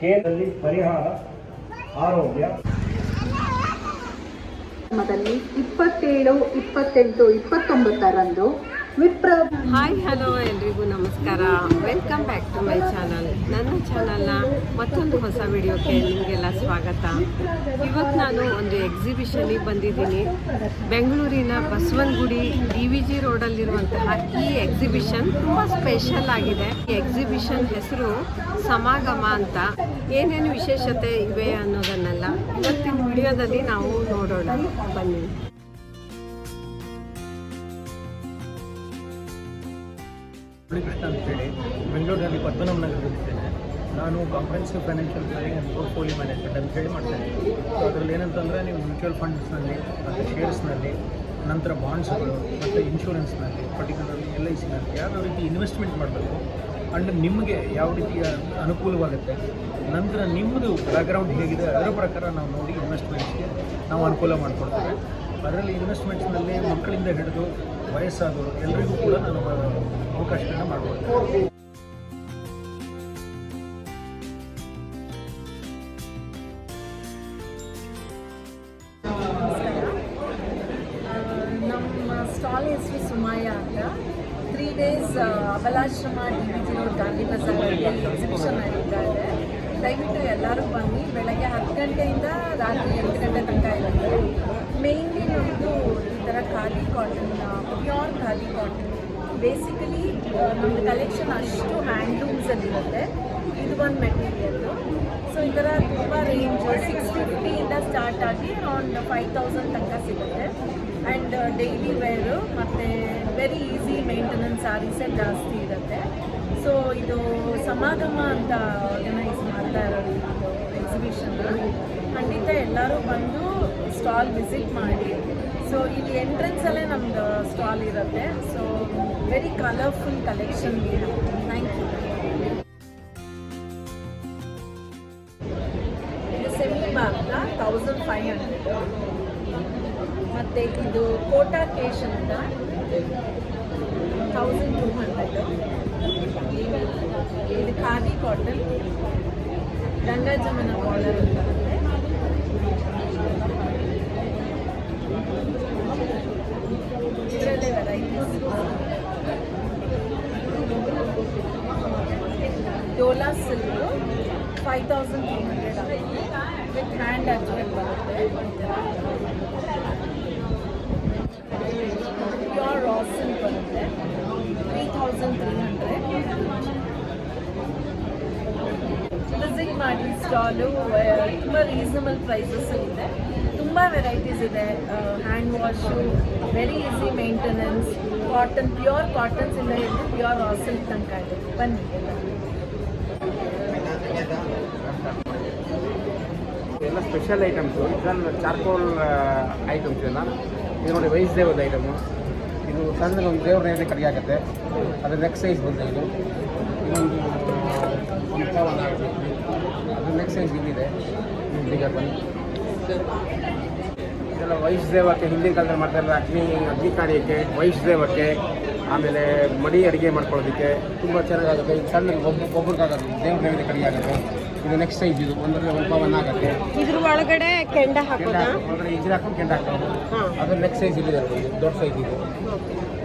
ಕೇಂದ್ರದಲ್ಲಿ ಪರಿಹಾರ ಆರೋಗ್ಯ. ಇಪ್ಪತ್ತೇಳು ಇಪ್ಪತ್ತೆಂಟು ಇಪ್ಪತ್ತೊಂಬತ್ತರಂದು ಹಾಯ್ ಹಲೋ ಎಲ್ರಿಗೂ, ನಮಸ್ಕಾರ. Welcome back to my channel ನನ್ನ ಚಾನಲ್ನ ಮತ್ತೊಂದು ಹೊಸ ವಿಡಿಯೋಕ್ಕೆ ನಿಮಗೆಲ್ಲ ಸ್ವಾಗತ. ಇವತ್ತು ನಾನು ಒಂದು ಎಕ್ಸಿಬಿಷನಿಗೆ ಬಂದಿದ್ದೀನಿ. ಬೆಂಗಳೂರಿನ ಬಸವನಗುಡಿ ಡಿ ವಿ ಜಿ ರೋಡಲ್ಲಿರುವಂತಹ ಈ ಎಕ್ಸಿಬಿಷನ್ ತುಂಬ ಸ್ಪೆಷಲ್ ಆಗಿದೆ. ಈ ಎಕ್ಸಿಬಿಷನ್ ಹೆಸರು ಸಮಾಗಮ ಅಂತ. ಏನೇನು ವಿಶೇಷತೆ ಇವೆ ಅನ್ನೋದನ್ನೆಲ್ಲ ಇವತ್ತಿನ ವಿಡಿಯೋದಲ್ಲಿ ನಾವು ನೋಡೋಣ. ಬನ್ನಿ. ಮುರಳೀಕೃಷ್ಣ ಅಂತೇಳಿ ಬೆಂಗಳೂರಿನಲ್ಲಿ ಪದ್ಮನಾಭ ನಗರದಲ್ಲಿದ್ದೇನೆ ನಾನು comprehensive financial planning and portfolio management ಅಂತೇಳಿ ಮಾಡ್ತೇನೆ ಸೊ ಅದರಲ್ಲಿ ಏನಂತಂದರೆ ನೀವು ಮ್ಯೂಚುವಲ್ ಫಂಡ್ಸ್ನಲ್ಲಿ ಮತ್ತು ಶೇರ್ಸ್ನಲ್ಲಿ ನಂತರ ಬಾಂಡ್ಸ್ಗಳು ಮತ್ತು ಇನ್ಶೂರೆನ್ಸ್ನಲ್ಲಿ ಪರ್ಟಿಕ್ಯುಲರ್ಲಿ ಎಲ್ ಐ ಸಿನಲ್ಲಿ ಯಾವ ರೀತಿ ಇನ್ವೆಸ್ಟ್ಮೆಂಟ್ ಮಾಡಬೇಕು ಆ್ಯಂಡ್ ನಿಮಗೆ ಯಾವ ರೀತಿಯ ಅನುಕೂಲವಾಗುತ್ತೆ, ನಂತರ ನಿಮ್ಮದು ಬ್ಯಾಕ್ಗ್ರೌಂಡ್ ಹೇಗಿದೆ, ಅದರ ಪ್ರಕಾರ ನಾವು ನೋಡಿ ಇನ್ವೆಸ್ಟ್ಮೆಂಟ್ಸ್ಗೆ ನಾವು ಅನುಕೂಲ ಮಾಡಿಕೊಡ್ತೇವೆ. ಅದರಲ್ಲಿ ಇನ್ವೆಸ್ಟ್ಮೆಂಟ್ಸ್ನಲ್ಲಿ ಮಕ್ಕಳಿಂದ ಹಿಡಿದು ವಯಸ್ಸಾದವರು ಎಲ್ಲರಿಗೂ ಕೂಡ ನಾನು ಅವಕಾಶಗಳನ್ನ ಮಾಡಬಹುದು ಸ್ಟಾಲ್ ಹೆಸರು ಸುಮಾಯ ಅಂತ. Three days Abalashrama D B G road Gandhi ಬಜಾರಲ್ಲಿ exhibition ನಡೀತಾ ಇದೆ. ದಯವಿಟ್ಟು ಎಲ್ಲರೂ ಬನ್ನಿ. ಬೆಳಗ್ಗೆ ಹತ್ತು ಗಂಟೆಯಿಂದ ರಾತ್ರಿ ಎಂಟು ಗಂಟೆ ತನಕ ಇರುತ್ತೆ. ಮೇಯ್ನ್ಲಿ ನಮ್ಮದು ಈ ಥರ ಖಾಲಿ ಕಾಟನ್ ಪ್ಯೂರ್ ಖಾಲಿ ಕಾಟನ್ ಬೇಸಿಕಲಿ ನಮ್ಮ ಕಲೆಕ್ಷನ್ ಅಷ್ಟು ಹ್ಯಾಂಡ್ಲೂಮ್ಸಲ್ಲಿರುತ್ತೆ ಇದು ಒಂದು ಮೆಟೀರಿಯಲ್ಲು ಸೊ ಈ ಥರ ತುಂಬ ರೇಂಜ್ ಸಿಕ್ಸ್ ಫಿಫ್ಟಿಯಿಂದ ಸ್ಟಾರ್ಟ್ ಆಗಿ ಅರೌಂಡ್ ಫೈವ್ ತೌಸಂಡ್ ತನಕ ಸಿಗುತ್ತೆ. ಆ್ಯಂಡ್ ಡೈಲಿ ವೇರು ಮತ್ತು ವೆರಿ ಈಸಿ ಮೇಂಟೆನೆನ್ಸ್ ಸಾರೀಸೇ ಜಾಸ್ತಿ ಇರುತ್ತೆ. ಸೊ ಇದು ಸಮಾಗಮ ಅಂತ ಆರ್ಗನೈಸ್ ಮಾಡ್ತಾ ಇರೋದು ಎಕ್ಸಿಬಿಷನ್ ಖಂಡಿತ ಎಲ್ಲರೂ ಬಂದು ಸ್ಟಾಲ್ ವಿಸಿಟ್ ಮಾಡಿ. ಸೊ ಇಲ್ಲಿ ಎಂಟ್ರೆನ್ಸಲ್ಲೇ ನಮ್ಮದು ಸ್ಟಾಲ್ ಇರುತ್ತೆ. So very colourful collection thank you ಇದು ಸೆಮಿ ಮಾರ್ಕ್ನ ತೌಸಂಡ್ ಫೈವ್ ಹಂಡ್ರೆಡ್ ಮತ್ತು ಇದು ಕೋಟಾ ಕೇಶ್ ಅಂತ ತೌಸಂಡ್ ಟೂ ಹಂಡ್ರೆಡ್ ಇದು ಖಾದಿ ಕಾಟನ್ ಗಂಗಾಜಮನ ಬಾರ್ಡರ್ ಅಂತ ಬರುತ್ತೆ ಇದರಲ್ಲೇ varieties Dola silk five thousand two hundred ಆಗುತ್ತೆ ವಿತ್ ಹ್ಯಾಂಡ್ ಅಜ್ಮೆಂಟ್ ಬರುತ್ತೆ ಪ್ಯೂರ್ ರಾ ಸಿಲ್ಕ್ ಬರುತ್ತೆ three thousand three hundred visit ಮಾಡಿ ಸ್ಟಾಲು ತುಂಬ ರೀಸನಬಲ್ ಪ್ರೈಸಸ್ ಇದೆ. ತುಂಬ ವೆರೈಟೀಸ್ ಇದೆ. Hand wash very easy maintenance cotton pure cottons ಇಂದ ಹಿಡಿದು ಪ್ಯೂರ್ ರಾ ಸಿಲ್ಕ್ ತನಕ ಇದೆ. ಬನ್ನಿ. Special items. ಇದನ್ನು ಚಾರ್ಕೋಲ್ ಐಟಮ್ಸ್ ಎಲ್ಲ ಇದು ನೋಡಿ ವೈಸ್ ದೇವದ ಐಟಮು. ಇದು ಸಣ್ಣ ಒಂದು ದೇವ್ರ ಏನೇ ಕಡಿಗೆ ಆಗುತ್ತೆ. ಅದು ನೆಕ್ಸ್ಟ್ ಸೈಜ್ ಬಂದ ಇದು. ಇನ್ನೊಂದು ಅದು ನೆಕ್ಸ್ಟ್ ಸೈಜ್ ಇಲ್ಲಿದೆ. ಈಗ ಬಂದು ಇದೆಲ್ಲ ವೈಸ್ ದೇವಕ್ಕೆ, ಹಿಂದಿನ ಕಾಲದಲ್ಲಿ ಮಾಡ್ತಾರಲ್ಲ ಅಗ್ನಿ ಅಗ್ನಿ ಕಾರ್ಯಕ್ಕೆ, ವೈಸ್ ದೇವಕ್ಕೆ, ಆಮೇಲೆ ಮಡಿ ಅಡುಗೆ ಮಾಡ್ಕೊಳ್ಳೋದಕ್ಕೆ, ತುಂಬ ಚೆನ್ನಾಗಾಗುತ್ತೆ. ಸಣ್ಣ ಒಬ್ಬ ಒಬ್ಬರಿಗಾಗುತ್ತೆ ದೇವ್ರ ನೈವೇದ್ಯ ಕಡಿಗೆ ಆಗುತ್ತೆ. ಇದು ನೆಕ್ಸ್ಟ್ ಸೈಜ್ ಇದು ಒಂದರಲ್ಲಿ ಒಂದು ಪವನ್ ಆಗುತ್ತೆ. ಇದ್ರ ಒಳಗಡೆ ಕೆಂಡ ಕೆಂಡ ಹಾಕೋದಾ ಒಳಗಡೆ ಹಾಕೊಂಡು ಕೆಂಡ ಹಾಕೋದು ಹಾಂ. ಅದು ನೆಕ್ಸ್ಟ್ ಸೈಜ್ ಇದೆ ದೊಡ್ಡ ಸೈಜ್ ಇದು.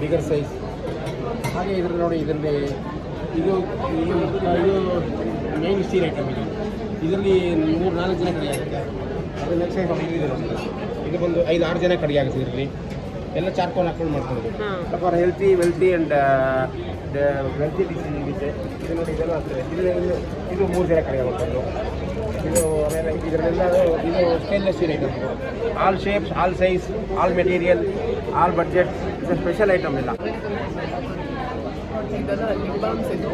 ಬಿಗರ್ ಸೈಜ್ ಹಾಗೆ ಇದ್ರ ನೋಡಿ ಇದರಲ್ಲಿ ಇದು ಇದು ಇದು ಮೇನ್ ಸ್ಟೀಲ್ ಐಟಮ್ ಇದು. ಇದರಲ್ಲಿ ಮೂರು ನಾಲ್ಕು ಜನ ಕಡಿಗೆ ಆಗುತ್ತೆ. ಅದು ನೆಕ್ಸ್ಟ್ ಸೈಜ್ ನೋಡಿ ಇದು ಬಂದು ಐದು ಆರು ಜನ ಕಡಿಗೆ ಆಗುತ್ತೆ ಇದರಲ್ಲಿ. ಎಲ್ಲ ಚಾರ್ಕೋಲ್ ಹಾಕೊಂಡು ಮಾಡ್ಕೊಳ್ಬೇಕು ಹಾಂ. For healthy wealthy and wealthy disease ಇದೆ ಇದು ನೋಡಿ ಇದೆಲ್ಲ ಆಗ್ತದೆ ಇದು ಇದು ಮೂರು ಜನ ಕಡೆ ಆಗುತ್ತೆ ಇದು ಆಮೇಲೆ ಇದರಲ್ಲೆಲ್ಲ ಇದು stainless steel item all shapes all size all material all budget ಇದು ಸ್ಪೆಷಲ್ ಐಟಮ್ ಇಲ್ಲ ಇದೆಲ್ಲ ಲಿಪ್ ಬಾಮ್ಸ್ ಇದು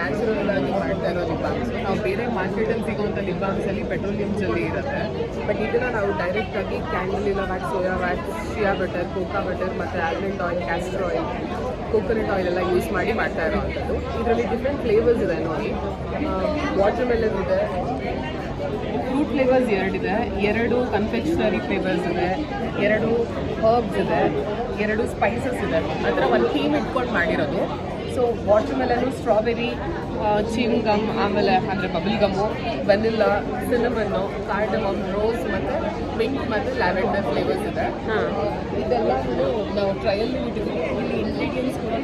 ನ್ಯಾಚುರಲ್ ಆಗಿ ಮಾಡ್ತಾ ಇರೋ ಲಿಪ್ ಬಾಮ್ಸ್. ನಾವು ಬೇರೆ ಮಾರ್ಕೆಟಲ್ಲಿ ಸಿಗುವಂಥ ಲಿಪ್ ಬಾಮ್ಸಲ್ಲಿ ಪೆಟ್ರೋಲಿಯಂ ಜಲ್ಲಿ ಇರುತ್ತೆ. ಬಟ್ ಇದನ್ನು ನಾವು ಡೈರೆಕ್ಟಾಗಿ ಕ್ಯಾಂಡಲಿನ wax soya wax shea butter cocoa butter ಮತ್ತು almond oil castor oil coconut oil ಎಲ್ಲ ಯೂಸ್ ಮಾಡಿ ಮಾಡ್ತಾ ಇರೋವಂಥದ್ದು ಇದರಲ್ಲಿ ಡಿಫ್ರೆಂಟ್ ಫ್ಲೇವರ್ಸ್ ಇದೆ ನೋಡಿ. ವಾಟರ್ ಮೆಲನ್ ಇದೆ. ಫ್ರೂಟ್ ಫ್ಲೇವರ್ಸ್ ಎರಡಿದೆ. ಎರಡು ಕನ್ಫೆಕ್ಷನರಿ ಫ್ಲೇವರ್ಸ್ ಇದೆ. ಎರಡು ಹರ್ಬ್ಸ್ ಇದೆ. ಎರಡು ಸ್ಪೈಸಸ್ ಇದೆ. ಆ ಥರ ಒಂದು ಥೀಮ್ ಇಟ್ಕೊಂಡು ಮಾಡಿರೋದು. ಸೊ ವಾಟರ್ ಮೆಲನು ಸ್ಟ್ರಾಬೆರಿ ಚೀಮ್ ಗಮ್ ಆಮೇಲೆ ಅಂದರೆ bubble gum vanilla cinnamon cardamom rose ಮತ್ತು ಮಿಂಟ್ ಮತ್ತು ಲ್ಯಾವೆಂಡರ್ ಫ್ಲೇವರ್ಸ್ ಇದೆ. ಇದೆಲ್ಲ ನಾವು ಟ್ರಯಲ್ ಇಟ್ಟಿದ್ದೀವಿ ಇಲ್ಲಿ ಇಂಗ್ರೀಡಿಯೆಂಟ್ಸ್ ಕೂಡ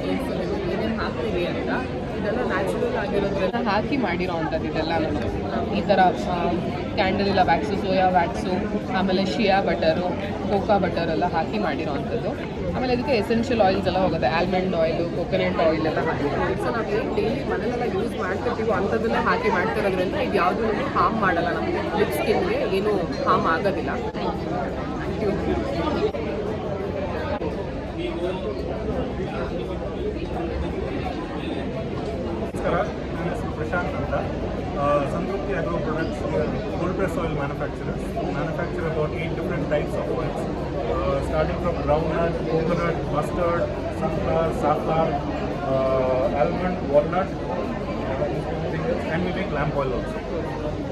ಏನೇನು ಹಾಕ್ತೀವಿ ಅಂತ. ಇದೆಲ್ಲ ನ್ಯಾಚುರಲ್ ಆಗಿರೋದ್ರಿಂದ ಹಾಕಿ ಮಾಡಿರೋ ಅಂಥದ್ದು ಇದೆಲ್ಲ ಈ ಥರ ಕ್ಯಾಂಡಲ್ ಇಲ್ಲ ವ್ಯಾಕ್ಸು ಸೋಯಾ ವ್ಯಾಕ್ಸು ಆಮೇಲೆ ಶಿಯಾ ಬಟರು ಕೋಕಾ ಬಟರ್ ಎಲ್ಲ ಹಾಕಿ ಮಾಡಿರೋ ಅಂಥದ್ದು. ಆಮೇಲೆ ಇದಕ್ಕೆ ಎಸೆನ್ಷಿಯಲ್ ಆಯಿಲ್ಸ್ ಎಲ್ಲ ಹೋಗುತ್ತೆ. ಆಲ್ಮಂಡ್ ಆಯಿಲು ಕೊಕೊನೆಟ್ ಆಯಿಲ್ ಎಲ್ಲ ಹಾಕಿ. ಸೊ ನಾವು ಏನು ಡೈಲಿ ಯೂಸ್ ಮಾಡ್ತಿರ್ತೀವೋ ಅಂಥದ್ದನ್ನೇ ಹಾಕಿ ಮಾಡ್ತಿರೋದ್ರಿಂದ ಇದು ಯಾವುದೂ ಹಾರ್ಮ್ ಮಾಡಲ್ಲ ನಮಗೆ. ಲಿಪ್ ಸ್ಕಿನ್ಗೆ ಏನು ಹಾರ್ಮ್ ಆಗೋದಿಲ್ಲ. ಥ್ಯಾಂಕ್ ಯು ನಮಸ್ಕಾರ ನನ್ನ ಹೆಸರು ಪ್ರಶಾಂತ್ ಅಂತ Santrupti agro products cold press oil manufacturers manufacture about eight different types of oils starting from groundnut coconut mustard sunflower safflower almond walnut and we make lamp oil also.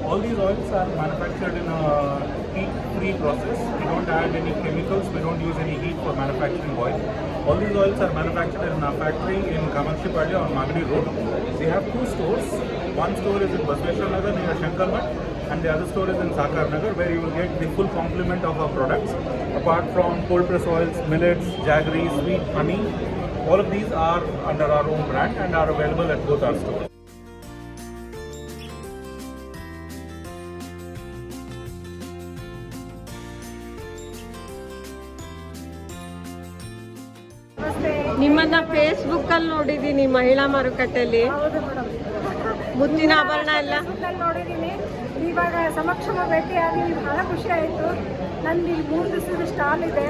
All these oils are manufactured in a heat-free process. We don't add any chemicals. We don't use any heat for manufacturing oil. All these oils are manufactured in our factory in Kamakshipalli on Magadi Road. We have two stores. One store is in Basveshwar Nagar near Shankarmat and the other store is in Sakar Nagar where you will get the full complement of our products. Apart from cold press oils, millets, jaggery, sweet honey, all of these are under our own brand and are available at both our stores. ಮಹಿಳಾ ಮಾರುಕಟ್ಟೆಯಲ್ಲಿ ಮುತ್ತಿನ ಆಭರಣ ಎಲ್ಲ? ನೋಡಿದೀನಿ ನೋಡಿದ್ದೀನಿ. ಇವಾಗ ಸಮಕ್ಷಮ ಭೇಟಿಯಾಗಿ ಬಹಳ ಖುಷಿ ಆಯಿತು. ನಂದು ಇಲ್ಲಿ ಮೂರು ದಿವಸದ ಸ್ಟಾಲ್ ಇದೆ.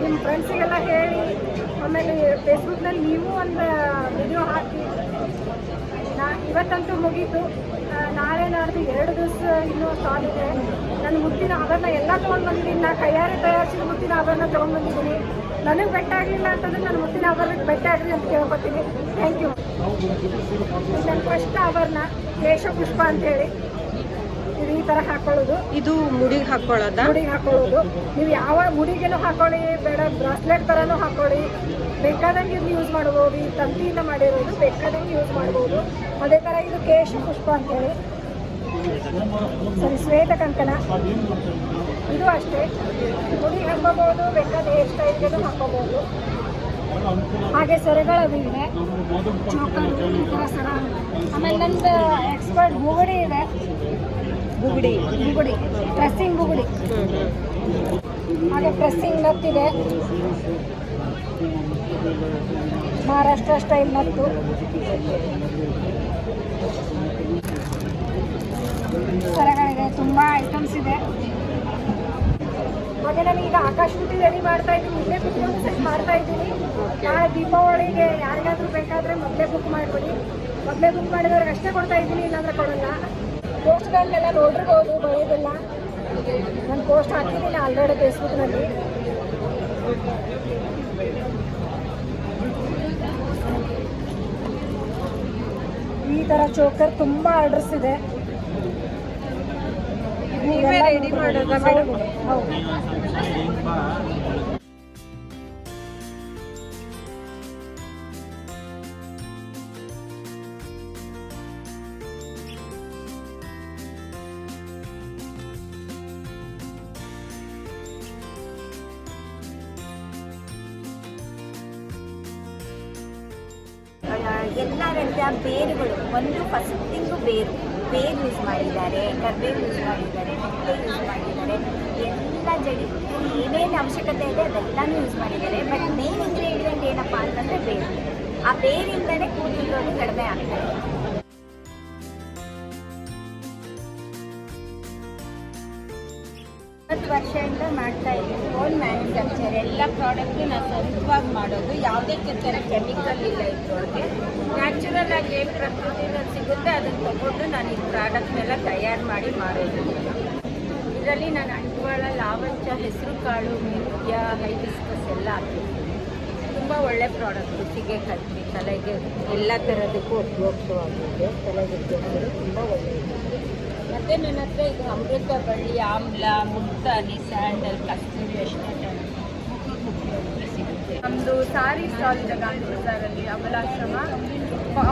ನಿಮ್ಮ ಫ್ರೆಂಡ್ಸಿಗೆಲ್ಲ ಹೇಳಿ ಆಮೇಲೆ ಫೇಸ್ಬುಕ್ನಲ್ಲಿ ನೀವು ಒಂದು ವಿಡಿಯೋ ಹಾಕಿ. ನಾ ಇವತ್ತಂತೂ ಮುಗೀತು. ನಾಳೆ ನಾಡ್ದು ಎರಡು ದಿವಸ ಇನ್ನೂ ಸ್ಟಾಲ್ ಇದೆ. ನನ್ನ ಮುತ್ತಿನ ಆಭರಣ ಎಲ್ಲ ತೊಗೊಂಡು ಬಂದಿದ್ದೀನಿ ನಾ ಕೈಯಾರೆ ತಯಾರಿಸಿದ ಮುತ್ತಿನ ಆಭರಣ ತೊಗೊಂಡು ಬಂದಿದ್ದೀನಿ ನನಗೆ ಬೆಟ್ಟ ಆಗಲಿಲ್ಲ ಅಂತಂದ್ರೆ ನಾನು ಮುಂದಿನ ಆಭರಣಕ್ಕೆ ಬೆಟ್ಟ ಆಗಲಿ ಅಂತ ಕೇಳ್ಕೊತೀನಿ. ಥ್ಯಾಂಕ್ ಯು ನನ್ನ ಫಸ್ಟ್ ಆಭರಣ ಕೇಶಪುಷ್ಪ ಅಂತೇಳಿ. ಇದು ಈ ಥರ ಹಾಕೊಳ್ಳೋದು. ಇದು ಮುಡಿಗೆ ಹಾಕೊಳ್ಳೋದ? ಮುಡಿಗೆ ಹಾಕೊಳ್ಳೋದು. ನೀವು ಯಾವ ಮುಡಿಗೆನೂ ಹಾಕೊಳ್ಳಿ ಬೇಡ ಬ್ರಾಸ್ಲೆಟ್ ಥರನೂ ಹಾಕೊಳ್ಳಿ. ಬೇಕಾದಂಗೆ ಇದನ್ನ ಯೂಸ್ ಮಾಡ್ಬೋದು. ಈ ತಂತಿಯಿಂದ ಮಾಡಿರೋದು ಬೇಕಾದಂಗೆ ಯೂಸ್ ಮಾಡ್ಬೋದು. ಅದೇ ಥರ ಇದು ಕೇಶ ಪುಷ್ಪ ಅಂತೇಳಿ. ಸರಿ ಶ್ವೇತ ಕಂಕಣ. ಇದು ಅಷ್ಟೇ. ಗುಡಿ ಹಾಕೋಬಹುದು ಬೇಕಾದ ಹೇರ್ ಸ್ಟೈಲ್ಗೂ ಹಾಕೋಬಹುದು. ಹಾಗೆ ಸರಗಳದು ಇದೆ. ಚೋಕರು ಈ ಥರ ಸರ ಆಮೇಲೆ ನಂದು ಎಕ್ಸ್ಪರ್ಟ್ ಬುಗುಡಿ ಇದೆ. ಬುಗುಡಿ ಬುಗುಡಿ ಡ್ರೆಸ್ಸಿಂಗ್ ಬುಗುಡಿ ಹಾಗೆ ಡ್ರೆಸ್ಸಿಂಗ್ ನತ್ತಿದೆ ಮಹಾರಾಷ್ಟ್ರ ಸ್ಟೈಲ್ ನತ್ತು. ಸರಗಳಿದೆ. ತುಂಬ ಐಟಮ್ಸ್ ಇದೆ. ಹಾಗೆ ನಾನು ಈಗ ಆಕಾಶ ಬುಟ್ಟಿ ರೆಡಿ ಮಾಡ್ತಾ ಇದ್ದೀನಿ. ಇಲ್ಲೇ ಕುತ್ಕೊಂಡು ಸೆಟ್ ಮಾಡ್ತಾ ಇದ್ದೀನಿ. ನಾಳೆ ದೀಪಾವಳಿಗೆ ಯಾರಿಗಾದ್ರೂ ಬೇಕಾದರೆ ಮೊದಲೇ ಬುಕ್ ಮಾಡ್ಕೊಳ್ಳಿ ಮೊದಲೇ ಬುಕ್ ಮಾಡಿದವ್ರಿಗೆ ಅಷ್ಟೇ ಕೊಡ್ತಾ ಇದ್ದೀನಿ ಇಲ್ಲಾಂದ್ರೆ ಕೊಡಲ್ಲ. ಪೋಸ್ಟ್ಗಳನ್ನೆಲ್ಲ ನೋಡಿರ್ಬೋದು ಬರೋದಿಲ್ಲ. ನಾನು ಪೋಸ್ಟ್ ಹಾಕಿದ್ದೀನಿ ಆಲ್ರೆಡಿ ಫೇಸ್ಬುಕ್ನಲ್ಲಿ ಈ ಥರ ಚೋಕರ್ ತುಂಬ ಆರ್ಡರ್ಸ್ ಇದೆ. ನೀವೇ ರೆಡಿ ಮಾಡೋದ ಮೇಡಮ್ ಹೌದು. ಎಲ್ಲ ರೀತಿಯ ಬೇರುಗಳು. ಒಂದು ಫಸ್ಟ್ ತಿಂಗು ಬೇರು. ಬೇರು ಯೂಸ್ ಮಾಡಿದ್ದಾರೆ ಕರ್ಬೇವು ಯೂಸ್ ಮಾಡಿದ್ದಾರೆ ಮೊಟ್ಟೆ ಯೂಸ್ ಮಾಡಿದ್ದಾರೆ. ಎಲ್ಲ ಜಡಿ ಏನೇನು ಅವಶ್ಯಕತೆ ಇದೆ ಅದೆಲ್ಲನೂ ಯೂಸ್ ಮಾಡಿದ್ದಾರೆ. ಬಟ್ ಮೇನ್ ಇಂಗ್ರೀಡಿಯೆಂಟ್ ಏನಪ್ಪ ಅಂತಂದರೆ ಬೇರು ಆ ಬೇರಿಂದಲೇ ಕೂದಲು ಕಡಿಮೆ ಆಗ್ತದೆ. ಇಪ್ಪತ್ತು ವರ್ಷದಿಂದ ಮಾಡ್ತಾ ಇದ್ದೀನಿ ಓನ್ ಮ್ಯಾನುಫ್ಯಾಕ್ಚರ್ ಎಲ್ಲ ಪ್ರಾಡಕ್ಟು ನಾವು ಸ್ವಂತವಾಗಿ ಮಾಡೋದು. ಯಾವುದೇ ಥರ ಕೆಮಿಕಲ್ ಇಲ್ಲ ಇದ್ರೊಳಗೆ. ನ್ಯಾಚುರಲ್ ಆಗಿ ಏನು ಪ್ರಕೃತಿಯಲ್ಲಿ ಸಿಗುತ್ತೆ, ಅದನ್ನು ತಗೊಂಡು ನಾನು ಈ ಪ್ರಾಡಕ್ಟ್ನೆಲ್ಲ ತಯಾರು ಮಾಡಿ ಮಾರೋದು. ಇದರಲ್ಲಿ ನಾನು ಅಂಟ್ವಾಳ, ಲಾವಂಚ, ಹೆಸರು ಕಾಳು, ಮೆಂತ್ಯ, ಹೈಬಿಸ್ಕಸ್ ಎಲ್ಲ ಹಾಕಿದ್ದೀನಿ ತುಂಬ ಒಳ್ಳೆ ಪ್ರಾಡಕ್ಟು ಕಟ್ಟಿ ತಲೆಗೆ ಎಲ್ಲ ಥರದಕ್ಕೂ ಉಪಯೋಗವಾಗಿದೆ ತಲೆಗೆ ಉಪಯೋಗಿಸಲು ತುಂಬ ಒಳ್ಳೆಯದು. ಮತ್ತು ನನ್ನ ಹತ್ರ ಇದು ಅಮೃತ ಬಳ್ಳಿ, ಆಮ್ಲ ಮುಕ್ತಾನಿ ಸ್ಯಾಂಡಲ್ ಕಸ್ತೂರಿ ಅಷ್ಟೇ ನಮ್ಮದು ಸಾರಿ ಸ್ಟಾಲ್ ಇದೆ ಗಾಂಧಿ ಬಜಾರಲ್ಲಿ ಅಬಲಾಶ್ರಮ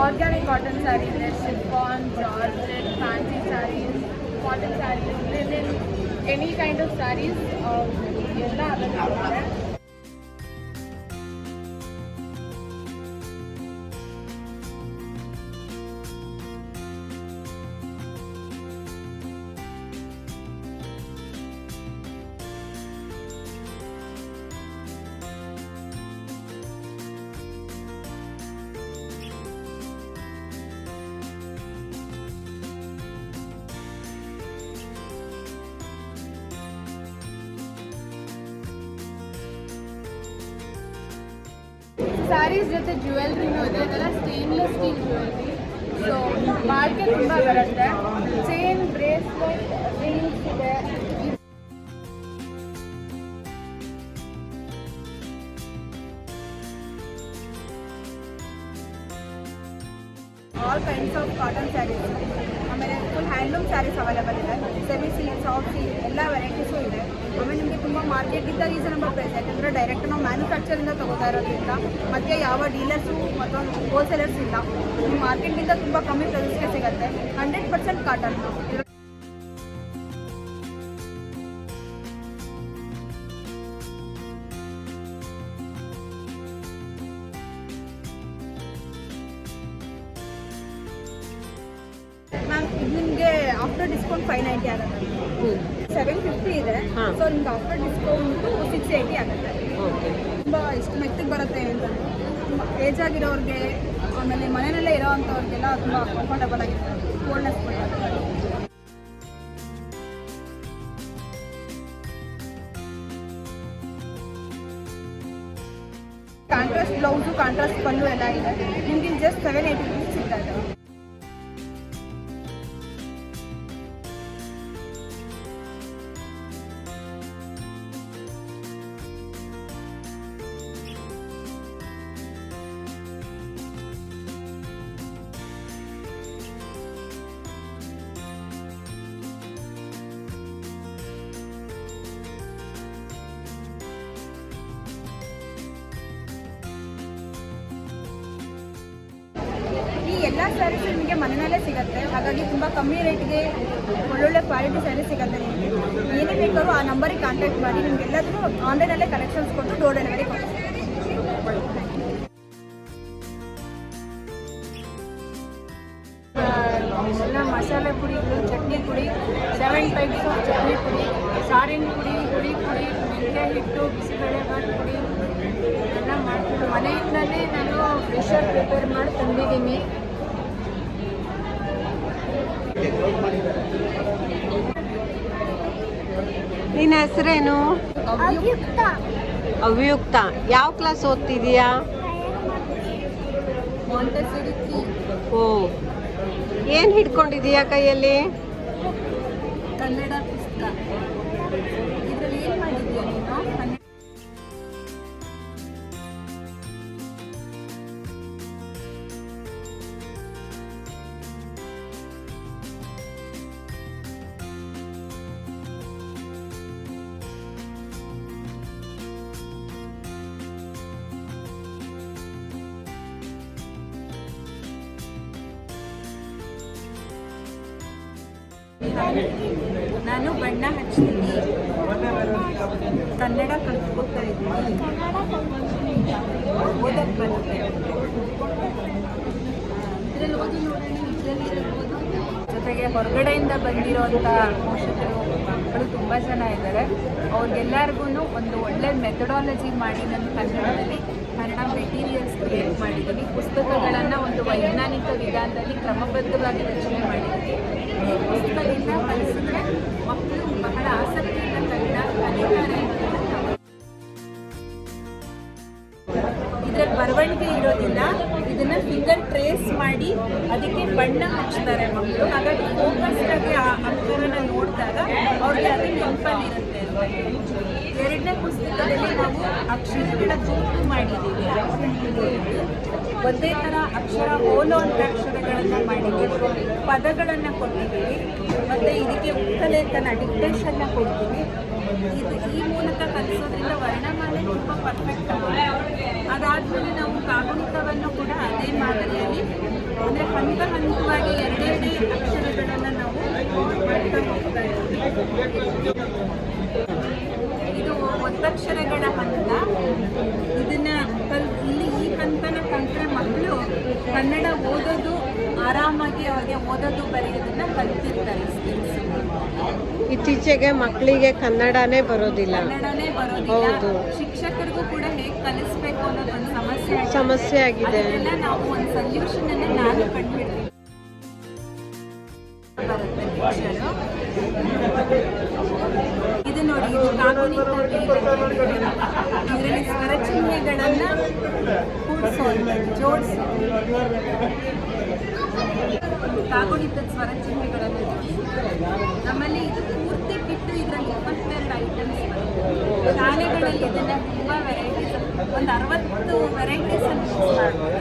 ಆರ್ಗ್ಯಾನಿಕ್ ಕಾಟನ್ ಸ್ಯಾರಿ ಇದೆ chiffon georgette fancy saris cotton saris linen any kind of saris ಎಲ್ಲ ಅವೈಲೇಬಲ್ ಸ್ಯಾರೀಸ್ ಜೊತೆ ಜ್ಯುವೆಲ್ರಿನೂ ಇದೆ ಇದೆಲ್ಲ ಸ್ಟೇನ್ಲೆಸ್ ಸ್ಟೀಲ್ ಜ್ಯುವೆಲ್ರಿ ಸೊ ಬಾಳ್ಕೆ ತುಂಬ ಬರುತ್ತೆ ಚೈನ್ ಬ್ರೇಸ್ಲೆಟ್ ರಿಂಗ್ಸ್ ಇದೆ all kinds of cotton saris ಆಮೇಲೆ ಫುಲ್ ಹ್ಯಾಂಡ್ಲೂಮ್ ಸ್ಯಾರೀಸ್ ಅವೈಲೇಬಲ್ ಇದೆ. ಸೆಮಿ ಸಿಲ್ಕ್ ಸಾಫ್ಟ್ ಸಿಲ್ಕ್ ಎಲ್ಲ ವೆರೈಟೀಸು ಇದೆ. ಆಮೇಲೆ ನಿಮಗೆ ತುಂಬ ಮಾರ್ಕೆಟಿಂದ ರೀಸನಬಲ್ ಪ್ರೈಸ್ ಯಾಕಂದರೆ ಡೈರೆಕ್ಟ್ ನಾವು ಮ್ಯಾನುಫ್ಯಾಕ್ಚರಿಂದ ತಗೋತಾ ಇರೋದ್ರಿಂದ ಮತ್ತು ಯಾವ ಡೀಲರ್ಸು ಮತ್ತು ಹೋಲ್ಸೇಲರ್ಸ್ ಇಲ್ಲ. ಮಾರ್ಕೆಟಿಂದ ತುಂಬ ಕಮ್ಮಿ ಪ್ರೈಸ್ಗೆ ಸಿಗುತ್ತೆ. ಹಂಡ್ರೆಡ್ ಪರ್ಸೆಂಟ್ ಕಾಟನ್ ನಿಮಗೆ ಆಫ್ಟರ್ ಡಿಸ್ಕೌಂಟ್ ಫೈವ್ ನೈಂಟಿ ಆಗುತ್ತೆ. ಸೆವೆನ್ ಫಿಫ್ಟಿ ಇದೆ. ಸೊ ನಿಮ್ಗೆ ಆಫ್ಟರ್ ಡಿಸ್ಕೌಂಟು ಸಿಕ್ಸ್ ಏಯ್ಟಿ ಆಗುತ್ತೆ. ತುಂಬ ಇಷ್ಟು ಮೆತ್ತಗೆ ಬರುತ್ತೆ ಅಂತ. ತುಂಬ ಏಜ್ ಆಗಿರೋರಿಗೆ ಆಮೇಲೆ ಮನೆಯಲ್ಲೇ ಇರೋ ಅಂಥವ್ರಿಗೆಲ್ಲ ತುಂಬ ಕಂಫರ್ಟಬಲ್ ಆಗಿರುತ್ತೆ. Coldness contrast blouse contrast pallu ಎಲ್ಲ ಇದೆ. ನಿಮಗೆ ಜಸ್ಟ್ ಸೆವೆನ್ ಏಯ್ಟಿ ಎಲ್ಲ ಸ್ಯಾರೀಸ್ ನಿಮಗೆ ಮನೆಯಲ್ಲೇ ಸಿಗುತ್ತೆ. ಹಾಗಾಗಿ ತುಂಬ ಕಮ್ಮಿ ರೇಟ್ಗೆ ಒಳ್ಳೊಳ್ಳೆ ಕ್ವಾಲಿಟಿ ಸ್ಯಾರೀಸ್ ಸಿಗುತ್ತೆ. ನಿಮಗೆ ಏನೇ ಬೇಕಾದ್ರೂ ಆ ನಂಬರಿಗೆ ಕಾಂಟ್ಯಾಕ್ಟ್ ಮಾಡಿ, ನಿಮ್ಗೆ ಎಲ್ಲದೂ ಆನ್ಲೈನಲ್ಲೇ ಕಲೆಕ್ಷನ್ಸ್ ಕೊಟ್ಟು ಡೋರ್ ಡೆಲಿವರಿ ಕೊಡ್ತೀವಿ. ಎಲ್ಲ ಮಸಾಲೆ ಪುಡಿ, ಚಟ್ನಿ ಪುಡಿ ಸೆವೆನ್ ಟೈಪ್ಸ್ ಆಫ್ ಚಟ್ನಿ ಪುಡಿ ಸಾರಿನ ಪುಡಿ ಪುಡಿ ಪುಡಿ, ಮೆಂತ್ಯ ಹಿಟ್ಟು ಬಿಸಿಬೇಳೆಬಾತ್ ಪುಡಿ, ಎಲ್ಲ ಮಾಡ್ತೀನಿ ಮನೆಯಿಂದಲೇ ನಾನು ಫ್ರೆಶರ್ ಪ್ರಿಪೇರ್ ಮಾಡಿ ತಂದಿದ್ದೀನಿ ನಿನ್ನ ಹೆಸರೇನು? ಅವ್ಯುಕ್ತ ಯಾವ ಕ್ಲಾಸ್ ಓದ್ತಿದೀಯಾ? ಓ. ಏನು ಹಿಡ್ಕೊಂಡಿದೀಯಾ ಕೈಯಲ್ಲಿ? ಬಂದಿರೋಂಥ ಪೋಷಕರು ಮಕ್ಕಳು ತುಂಬ ಜನ ಇದ್ದಾರೆ. ಅವ್ರಿಗೆಲ್ಲರಿಗೂ ಒಂದು ಒಳ್ಳೆ ಮೆಥಡಾಲಜಿ ಮಾಡಿ ನನ್ನ ಕನ್ನಡದಲ್ಲಿ, ಕನ್ನಡ ಮೆಟೀರಿಯಲ್ಸ್ ಕ್ರಿಯೇಟ್ ಮಾಡಿದ್ದೀನಿ. ಪುಸ್ತಕಗಳನ್ನು ಒಂದು ವೈಜ್ಞಾನಿಕ ವಿಧಾನದಲ್ಲಿ ಕ್ರಮಬದ್ಧವಾಗಿ ರಚನೆ ಮಾಡಿದ್ದೀನಿ. ಈ ಪುಸ್ತಕದಿಂದ ಕಲಿಸಿದ್ರೆ ಮಕ್ಕಳು ಬಹಳ ಆಸಕ್ತಿಯಿಂದ ಕನ್ನಡ ಕಲಿತಾರೆ. ಬರವಣಿಗೆ ಇರೋದಿಲ್ಲ ಇದನ್ನ ಫಿಂಗರ್ ಟ್ರೇಸ್ ಮಾಡಿ ಅದಕ್ಕೆ ಬಣ್ಣ ಹಚ್ತಾರೆ ಮಕ್ಕಳು. ಹಾಗಾಗಿ ಫೋಕಸ್ ಆಗಿ ಆ ಅಕ್ಷರನ ನೋಡಿದಾಗ ಅವ್ರಿಗೆ ಅದು ನೆನಪಲ್ಲಿರುತ್ತೆ ಎರಡನೇ ಪುಸ್ತಕದಲ್ಲಿ ನಾವು ಅಕ್ಷರಗಳ ಗುಂಪು ಮಾಡಿದ್ದೀವಿ. ಒಂದೇ ಥರ ಅಕ್ಷರ ಓಲೋ ಅಂತ ಅಕ್ಷರಗಳನ್ನು ಮಾಡಿದ್ದೀವಿ. ಪದಗಳನ್ನು ಕೊಟ್ಟಿದ್ದೀವಿ. ಮತ್ತು ಇದಕ್ಕೆ ಉತ್ತಲೇಖನ ಡಿಕ್ಟೇಷನ್ನ ಕೊಡ್ತೀವಿ. ಇದು ಈ ಮೂಲಕ ಕಲಿಸೋದ್ರಿಂದ ವರ್ಣಮಾಲೆ ತುಂಬ ಪರ್ಫೆಕ್ಟ್ ಅದಾದಮೇಲೆ ನಾವು ಕಾಗುಣಿತವನ್ನು ಕೂಡ ಅದೇ ಮಾದರಿಯಲ್ಲಿ ಅಂದರೆ ಹಂತ ಹಂತವಾಗಿ ಎರಡೆರಡೇ ಅಕ್ಷರಗಳನ್ನು ನಾವು ಮಾಡ್ತಾ ಹೋಗ್ತಾ ಇದ್ದೀವಿ ಇದು ಒತ್ತಕ್ಷರಗಳ ಹಂತ ಇದನ್ನ ಕಲ್ ಇಲ್ಲಿ ಈ ಹಂತನ ಕಲ್ತ್ರೆ ಮಕ್ಕಳು ಕನ್ನಡ ಓದೋದು ಆರಾಮಾಗಿ ಅವ್ರಿಗೆ ಓದೋದು ಬರೆಯೋದನ್ನ ಕಲಿತಿರ್ತಾರೆ. ಇತ್ತೀಚೆಗೆ ಮಕ್ಕಳಿಗೆ ಕನ್ನಡನೇ ಬರೋದಿಲ್ಲ ಕನ್ನಡನೇ. ಬರೋದಿಲ್ಲ ಶಿಕ್ಷಕರಿಗೂ ಕೂಡ ಕಲಿಸ್ಬೇಕು ಅನ್ನೋದು ಒಂದು ಸಮಸ್ಯೆ. ಸಮಸ್ಯೆ ಆಗಿದೆ. ನಾವು ಒಂದು ಸೊಲ್ಯೂಷನ್ ಅನ್ನ ನಾನು ಕಂಡುಹಿಡ್ತೀನಿ ಒಂದು ಅರವತ್ತು ವೆರೈಟೀಸ್ ಅನ್ನು ಯೂಸ್ ಮಾಡ್ಬೋದು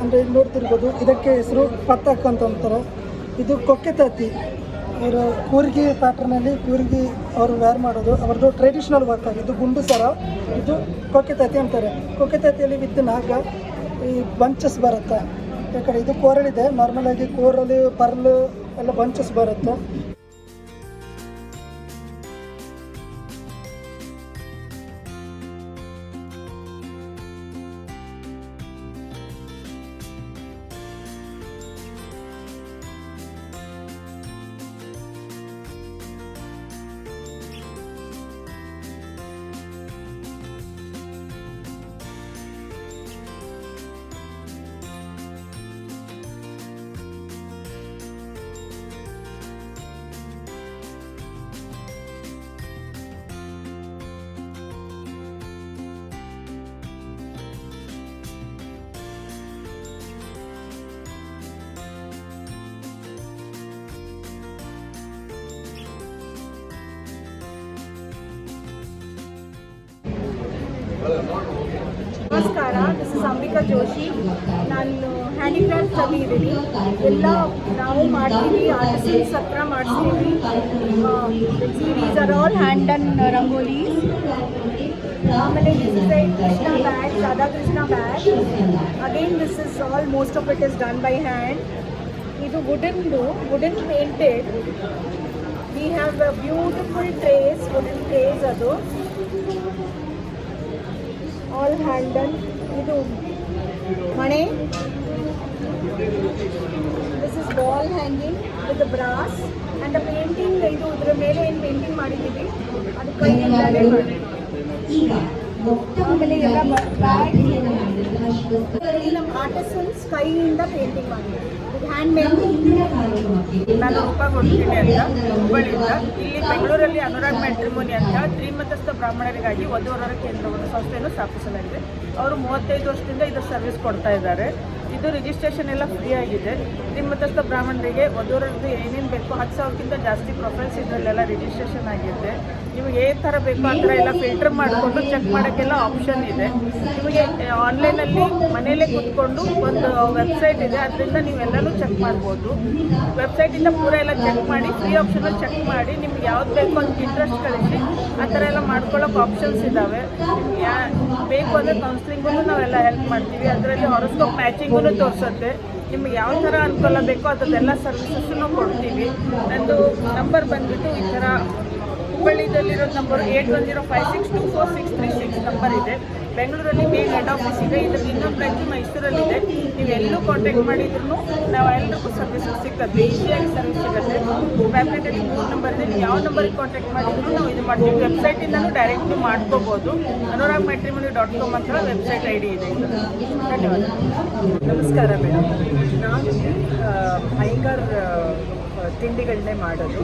ಅಂದರೆ ಇಲ್ಲಿ ನೋಡ್ತಿರ್ಬೋದು, ಇದಕ್ಕೆ ಹೆಸರು ಪತ್ತಕ್ ಅಂತ ಅಂತಾರೆ. ಇದು ಕೊಕ್ಕೆ ತತ್ತಿ ಅವರ ಕೂರ್ಗಿ ಪ್ಯಾಟ್ರನಲ್ಲಿ ಕೂರ್ಗಿ ಅವರು ವೇರ್ ಮಾಡೋದು. ಅವ್ರದ್ದು ಟ್ರೆಡಿಷ್ನಲ್ ವರ್ಕ್ ಆಗಿದ್ದು ಗುಂಡು ಸರ. ಇದು ಕೊಕ್ಕೆ ತತ್ತಿ ಅಂತಾರೆ. ಕೊಕ್ಕೆ ತತ್ತಿಯಲ್ಲಿ ವಿತ್ ನಾಗ ಈ ಬಂಚಸ್ ಬರುತ್ತೆ. ಯಾಕಂದರೆ ಇದು ಕೋರಳಿದೆ ನಾರ್ಮಲಾಗಿ ಕೋರಲ್ಲಿ ಪರ್ಲು ಎಲ್ಲ ಬಂಚಸ್ ಬರುತ್ತೆ. ನಮಸ್ಕಾರ ದಿಸ್ ಇಸ್ ಅಂಬಿಕಾ ಜೋಶಿ. ನಾನು ಹ್ಯಾಂಡಿಕ್ರಾಫ್ಟ್ ಕಲಿಯಿದ್ದೀನಿ ಎಲ್ಲ ನಾವು ಮಾಡ್ತೀವಿ ಆರ್ಟಿಸನ್ಸ್ ಹತ್ರ ಮಾಡ್ತೀವಿ. These are all hand and rangoli. ಆಮೇಲೆ this is I Krishna bag Radhakrishna bag again this is all most of it is done by hand ಇದು ವುಡನ್ದು wooden painted we have beautiful trays wooden trays ಅದು. All ಇದು ಮಣೆ. This is wall hanging with brass and painting ಇದು ಇದ್ರ ಮೇಲೆ ಏನು painting ಮಾಡಿದ್ದೀವಿ? ಅದು ಕೈಯಿಂದಲೇ ಮಾಡಿ ನಮ್ಮ ಆರ್ಟಿಸನ್ಸ್ ಕೈಯಿಂದ ಪೇಂಟಿಂಗ್ ಇದು ಹ್ಯಾಂಡ್ ಮೇಡ್ ನಾನು ರೂಪಾ ಕೊಡ್ತೀನಿ ಅಂತ ಹುಬ್ಬಳ್ಳಿಯಿಂದ ಇಲ್ಲಿ ಬೆಂಗಳೂರಲ್ಲಿ ಅನುರಾಗ್ ಮ್ಯಾಟ್ರಿಮೋನಿ ಅಂತ ತ್ರಿಮತಸ್ಥ ಬ್ರಾಹ್ಮಣರಿಗಾಗಿ ವಧುವರರ ಕೇಂದ್ರವನ್ನು ಸಂಸ್ಥೆಯನ್ನು ಸ್ಥಾಪಿಸಲಾಗಿದೆ ಅವರು ಮೂವತ್ತೈದು ವರ್ಷದಿಂದ ಇದು ಸರ್ವಿಸ್ ಕೊಡ್ತಾ ಇದ್ದಾರೆ ಇದು ರಿಜಿಸ್ಟ್ರೇಷನ್ ಎಲ್ಲ ಫ್ರೀ ಆಗಿದೆ ತ್ರಿಮತಸ್ಥ ಬ್ರಾಹ್ಮಣರಿಗೆ ವಧುವರದ್ದು ಏನೇನು ಬೇಕು ಹತ್ತು ಸಾವಿರಕ್ಕಿಂತ ಜಾಸ್ತಿ ಪ್ರೊಫೈಲ್ಸ್ ಇದರಲ್ಲೆಲ್ಲ ರಿಜಿಸ್ಟ್ರೇಷನ್ ಆಗಿದೆ ನಿಮಗೆ ಏ ಥರ ಬೇಕು ಆ ಥರ ಎಲ್ಲ ಫಿಲ್ಟರ್ ಮಾಡಿಕೊಂಡು ಚೆಕ್ ಮಾಡೋಕ್ಕೆಲ್ಲ ಆಪ್ಷನ್ ಇದೆ. ನಿಮಗೆ ಆನ್ಲೈನಲ್ಲಿ ಮನೆಯಲ್ಲೇ ಕೂತ್ಕೊಂಡು ಒಂದು ವೆಬ್ಸೈಟ್ ಇದೆ, ಅದರಿಂದ ನೀವೆಲ್ಲರೂ ಚೆಕ್ ಮಾಡ್ಬೋದು. ವೆಬ್ಸೈಟಿಂದ ಪೂರ ಎಲ್ಲ ಚೆಕ್ ಮಾಡಿ ಫ್ರೀ ಆಪ್ಷನಲ್ಲಿ ಚೆಕ್ ಮಾಡಿ, ನಿಮ್ಗೆ ಯಾವ್ದು ಬೇಕು ಅಂತ ಇಂಟ್ರೆಸ್ಟ್ ಕಳಿಸಿ, ಆ ಥರ ಎಲ್ಲ ಮಾಡ್ಕೊಳ್ಳೋಕೆ ಆಪ್ಷನ್ಸ್ ಇದ್ದಾವೆ ಯಾ, ಬೇಕು ಅಂದರೆ ಕೌನ್ಸ್ಲಿಂಗೂ ನಾವೆಲ್ಲ ಹೆಲ್ಪ್ ಮಾಡ್ತೀವಿ. ಅದರಲ್ಲಿ ಹಾರೋಸ್ಕೋಪ್ ಮ್ಯಾಚಿಂಗೂ ತೋರಿಸುತ್ತೆ. ನಿಮ್ಗೆ ಯಾವ ಥರ ಅನುಕೂಲ ಬೇಕೋ ಅದನ್ನೆಲ್ಲ ಸರ್ವಿಸಸ್ಸನ್ನು ಕೊಡ್ತೀವಿ. ನಂದು ನಂಬರ್ ಬಂದ್ಬಿಟ್ಟು ಈ ಥರ ಹುಬ್ಬಳ್ಳಿದಲ್ಲಿರೋ number eight one zero five six two four six three six number ಇದೆ. ಬೆಂಗಳೂರಲ್ಲಿ ಮೇನ್ ಹೆಡ್ ಆಫೀಸ್ ಇದೆ. ಇದ್ರ ಇನ್ನೊಂದು ಬ್ರಾಂಚ್ ಮೈಸೂರಲ್ಲಿದೆ. ನೀವು ಎಲ್ಲೂ ಕಾಂಟ್ಯಾಕ್ಟ್ ಮಾಡಿದ್ರು ನಾವು ಎಲ್ಲರಿಗೂ ಸರ್ವಿಸ್ ಸಿಗ್ತದೆ ಈಸಿಯಾಗಿ ಸರ್ವಿಸ್ ಸಿಗುತ್ತೆ. ವೆಬ್ಸೈಟಲ್ಲಿ ಮೂರು ನಂಬರ್ ಇದೆ. ನೀವು ಯಾವ ನಂಬರಿಗೆ ಕಾಂಟ್ಯಾಕ್ಟ್ ಮಾಡಿದ್ರು ನಾವು ಇದು ಮಾಡ್ತೀವಿ. ವೆಬ್ಸೈಟಿಂದಲೂ ಡೈರೆಕ್ಟ್ಲಿ ಮಾಡ್ಕೋಬೋದು. ಅನುರಾಗ್ ಮ್ಯಾಟ್ರಿಮನಿ ಡಾಟ್ ಕಾಮ್ ಅಂತ ವೆಬ್ಸೈಟ್ ಐ ಡಿ ಇದೆ. ಧನ್ಯವಾದ. ನಮಸ್ಕಾರ ಮೇಡಮ್ ನಾನು ಭಯಂಕರ್ ತಿಂಡಿಗಳನ್ನೇ ಮಾಡೋದು.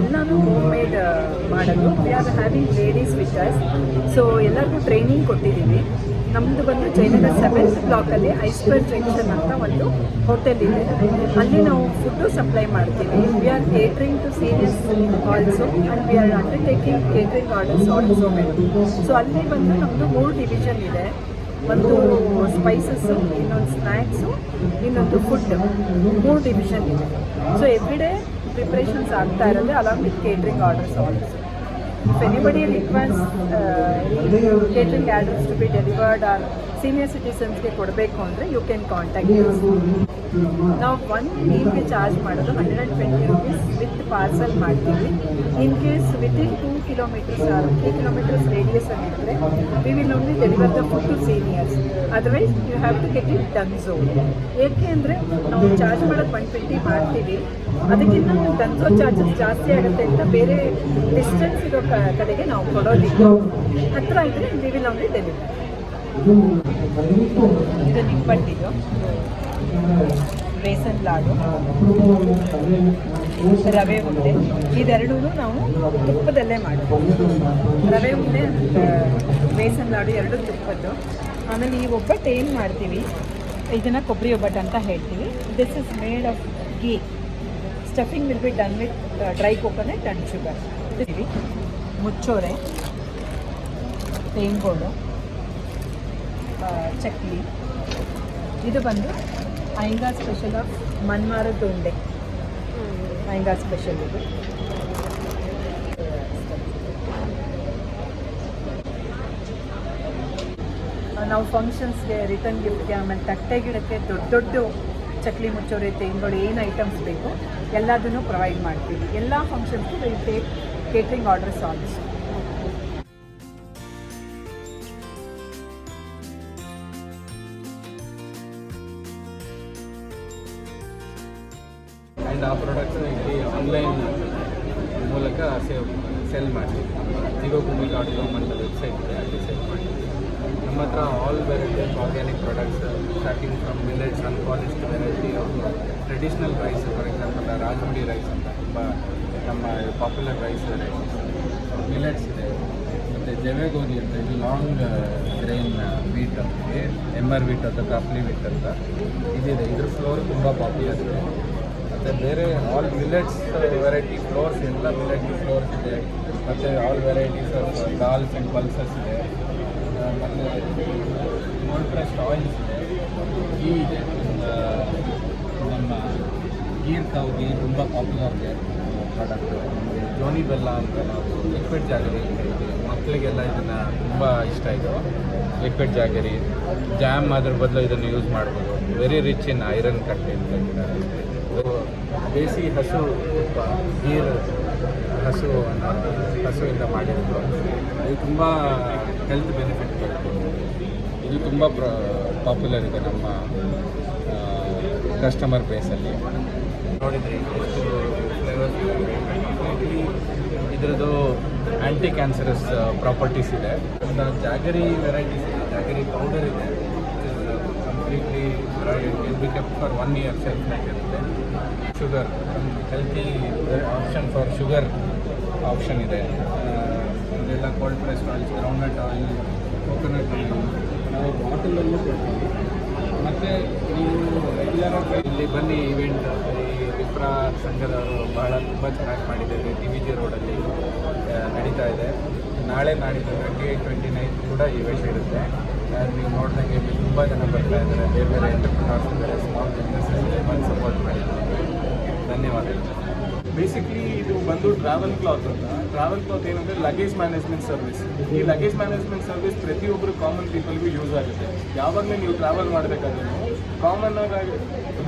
ಎಲ್ಲನೂ ಹೋಮ್ ಮೇಡ್ ಮಾಡೋದು. We are having ladies with us so ಎಲ್ಲರಿಗೂ ಟ್ರೈನಿಂಗ್ ಕೊಟ್ಟಿದ್ದೀವಿ ನಮ್ಮದು ಬಂದು ಜೈನಗರ್ ಸೆವೆಂತ್ ಬ್ಲಾಕಲ್ಲಿ ಐಸ್ಪರ್ ಜಂಕ್ಷನ್ ಅಂತ ಒಂದು ಹೋಟೆಲ್ ಇದೆ. ಅಲ್ಲಿ ನಾವು ಫುಡ್ಡು ಸಪ್ಲೈ ಮಾಡ್ತೀವಿ. We are catering to seniors also and we are undertaking catering orders also so ಅಲ್ಲಿ ಬಂದು ನಮ್ಮದು ಮೂರು ಡಿವಿಷನ್ ಇದೆ. ಒಂದು ಸ್ಪೈಸಸ್ಸು ಇನ್ನೊಂದು ಸ್ನ್ಯಾಕ್ಸು ಇನ್ನೊಂದು ಫುಡ್ ಮೂರು ಡಿವಿಷನ್ ಇದೆ. ಸೊ ಎವ್ರಿ ಡೇ ಪ್ರಿಪ್ರೇಷನ್ಸ್ ಆಗ್ತಾ ಇರೋದು along with catering orders also if anybody request catering orders to be delivered or senior ಸಿಟಿಸನ್ಸ್ಗೆ ಕೊಡಬೇಕು ಅಂದರೆ ಯು ಕ್ಯಾನ್ ಕಾಂಟ್ಯಾಕ್ಟ್ ನಾವು ಒನ್ ಮೀಲ್ಗೆ ಚಾರ್ಜ್ ಮಾಡೋದು hundred and twenty rupees with parcel ಮಾಡ್ತೀವಿ. In case within two kilometers or three kilometers radius ಆಗಿದ್ದರೆ we will only deliver the food to seniors otherwise you have to get it done zone ಏಕೆ ಅಂದರೆ ನಾವು charge ಮಾಡೋದು one twenty ಮಾಡ್ತೀವಿ. ಅದಕ್ಕಿಂತ Dunzo charges ಜಾಸ್ತಿ ಆಗುತ್ತೆ ಅಂತ ಬೇರೆ ಡಿಸ್ಟೆನ್ಸ್ ಇರೋ ಕಡೆಗೆ ನಾವು ಕೊಡೋದಿಲ್ಲ. ಹತ್ರ ಇದ್ದರೆ ವಿ ವಿಲ್ ಓನ್ಲಿ ಡೆಲಿವರ್ ಇದು ನಿಪ್ಪಟ್ಟಿದು ಬೇಸನ್ ಲಾಡು. ರವೆ ಉಂಡೆ. ಇದೆರಡೂ ನಾವು ತುಪ್ಪದಲ್ಲೇ ಮಾಡೋದು. ರವೆ ಉಂಡೆ ಬೇಸನ್ ಲಾಡು ಎರಡು ತುಪ್ಪದ್ದು. ಆಮೇಲೆ ಈ ಒಬ್ಬಟ್ಟು ಏನು ಮಾಡ್ತೀವಿ? ಇದನ್ನು ಕೊಬ್ಬರಿ ಒಬ್ಬಟ್ಟು ಅಂತ ಹೇಳ್ತೀವಿ. This is made of ghee stuffing will be done with dry coconut and sugar ಮುಚ್ಚೋರೆ ತೇಂಗೋಡು ಚಕ್ಲಿ ಇದು ಬಂದು ಅಯ್ಯಂಗಾ ಸ್ಪೆಷಲ್ ಆಫ್ ಮನ್ಮಾರದ ಉಂಡೆ ಅಯ್ಯಂಗಾ ಸ್ಪೆಷಲ್ ಇದು. ನಾವು ಫಂಕ್ಷನ್ಸ್ಗೆ ರಿಟರ್ನ್ ಗಿಫ್ಟ್ಗೆ ಆಮೇಲೆ ತಟ್ಟೆ ಗಿಡಕ್ಕೆ ದೊಡ್ಡ ದೊಡ್ಡ ಚಕ್ಲಿ ಮುಚ್ಚೋರೆ ತೆಂಗುಗಳು ಏನು ಐಟಮ್ಸ್ ಬೇಕು ಎಲ್ಲದನ್ನು ಪ್ರೊವೈಡ್ ಮಾಡ್ತೀವಿ. ಎಲ್ಲ ಫಂಕ್ಷನ್ಸ್ಗೂ will take catering orders also and ಆ ಪ್ರಾಡಕ್ಟ್ಸ್ನ ಇಲ್ಲಿ ಆನ್ಲೈನ್ ಮೂಲಕ ಸೇವ್ ಸೆಲ್ ಮಾಡ್ತೀವಿ. ಭೂಮಿ ಡಾಟ್ ಕಾಮ್ ಅಂತ ವೆಬ್ಸೈಟ್ ಇದೆ, ಅಲ್ಲಿ ಸೆಲ್ ಮಾಡ್ತೀವಿ. ನಮ್ಮ ಹತ್ರ all variety of organic products starting from millets unpolished variety of traditional rice for example Rajamudi rice ಅಂತ ತುಂಬ ನಮ್ಮ ಪಾಪ್ಯುಲರ್ ರೈಸ್ ವೆರೈಟೀಸ್ ಮಿಲೆಟ್ಸ್ ಇದೆ. ಮತ್ತು ಜವೆ ಗೋಧಿ ಅಂತ ಇದು ಲಾಂಗ್ ಗ್ರೈನ್ ವೀಟ್ ಅಂತಿದೆ ಎಂ ಆರ್ ವೀಟ್ ಅಂತ ಕಾಫ್ಲಿ ವೀಟ್ ಅಂತ ಇದಿದೆ. ಇದ್ರ ಫ್ಲೋರ್ ತುಂಬ ಪಾಪ್ಯುಲರ್ ಇದೆ. ಮತ್ತು ಬೇರೆ ಆಲ್ ಮಿಲೆಟ್ಸ್ ವೆರೈಟಿ ಫ್ಲೋರ್ಸ್ ಎಲ್ಲ ವೆರೈಟಿ ಫ್ಲೋರ್ಸ್ ಇದೆ. ಮತ್ತು all varieties of dals and pulses ಇದೆ. ಕೋಲ್ಡ್ ಪ್ರೆಸ್ಡ್ ಆಯಿಲ್ಸ್ ಇದೆ. ಗೀ ಇದೆ. ನಮ್ಮ ಗೀರ್ ತಾವು ಗೀ ತುಂಬ ಪಾಪ್ಯುಲರ್ ಇದೆ ಪ್ರಾಡಕ್ಟು ಜೋನಿ ಬೆಲ್ಲ ಅಂತ ನಾವು ಲಿಕ್ವಿಡ್ ಜಾಗರಿ ಮಕ್ಕಳಿಗೆಲ್ಲ ಇದನ್ನು ತುಂಬ ಇಷ್ಟ ಇದು. ಲಿಕ್ವಿಡ್ ಜಾಗರಿ ಜಾಮ್ ಅದ್ರ ಬದಲು ಇದನ್ನು ಯೂಸ್ ಮಾಡ್ಬೋದು. Very rich in iron content ದೇಸಿ ಹಸು ತುಪ್ಪ, ಗೀರ್ ಹಸು ಹಸುವಿಂದ ಮಾಡಿರೋದು. ಅದು ತುಂಬ ಹೆಲ್ತ್ ಬೆನಿಫಿಟ್ ಬರುತ್ತೆ ಇದು ತುಂಬ ಪ್ರ ಪಾಪ್ಯುಲರ್ ಇದೆ ನಮ್ಮ ಕಸ್ಟಮರ್ ಬೇಸಲ್ಲಿ ನೋಡಿದ್ರಿ ಇದರದ್ದು ಆ್ಯಂಟಿ ಕ್ಯಾನ್ಸರಸ್ ಪ್ರಾಪರ್ಟೀಸ್ ಇದೆ. ಜಾಗರಿ ವೆರೈಟೀಸ್ ಇದೆ. ಜಾಗರಿ ಪೌಡರ್ ಇದೆ. Completely be kept for one year shelf life ಇರುತ್ತೆ sugar healthy option for sugar option ಇದೆ. ಇದೆಲ್ಲ cold press oils groundnut oil coconut oil ಬಾಟಲಲ್ಲೂ ಕೊಡ್ತೀವಿ. ಮತ್ತು ನೀವು ರೆಗ್ಯುಲರ್ ಇಲ್ಲಿ ಬನ್ನಿ ಇವೆಂಟ್ ವಿಪ್ರಾ ಸಂಘದವರು ಬಹಳ ತುಂಬ ಚೆನ್ನಾಗಿ ಮಾಡಿದ್ದಾರೆ. ಟಿ ವಿ ಜಿ ರೋಡಲ್ಲಿ ನಡೀತಾ ಇದೆ. ನಾಳೆ ನಾಡಿದ್ದು ಟ್ವೆಂಟಿ ಏಯ್ಟ್ ಟ್ವೆಂಟಿ ನೈನ್ ಕೂಡ ಇವೆಂಟ್ ಇರುತ್ತೆ ನೀವು ನೋಡ್ದಂಗೆ ಇಲ್ಲಿ ತುಂಬ ಜನ ಬರ್ತಾ ಇದ್ದಾರೆ. ಬೇರೆ ಬೇರೆ ಎಂಟರ್ಪ್ರಿನರ್ಸ್ ಇದ್ದಾರೆ. ಸ್ಮಾಲ್ ಬಿಸ್ನೆಸಸ್ ಇದೆ ಬಂದು ಸಪೋರ್ಟ್ ಮಾಡಿದ್ದಾರೆ. ಧನ್ಯವಾದಗಳು. ಬೇಸಿಕಲಿ ಇದು ಬಂದು ಟ್ರಾವೆಲ್ ಕ್ಲಾತ್ ಅಂತ. ಟ್ರಾವೆಲ್ ಕ್ಲಾತ್ ಏನಂದರೆ ಲಗೇಜ್ ಮ್ಯಾನೇಜ್ಮೆಂಟ್ ಸರ್ವಿಸ್ ಈ ಲಗೇಜ್ ಮ್ಯಾನೇಜ್ಮೆಂಟ್ ಸರ್ವಿಸ್ ಪ್ರತಿಯೊಬ್ಬರು ಕಾಮನ್ ಪೀಪಲ್ಗೂ ಯೂಸ್ ಆಗುತ್ತೆ. ಯಾವಾಗಲೂ ನೀವು ಟ್ರಾವೆಲ್ ಮಾಡಬೇಕಾದ್ರೂ ಕಾಮನ್ ಆಗಿ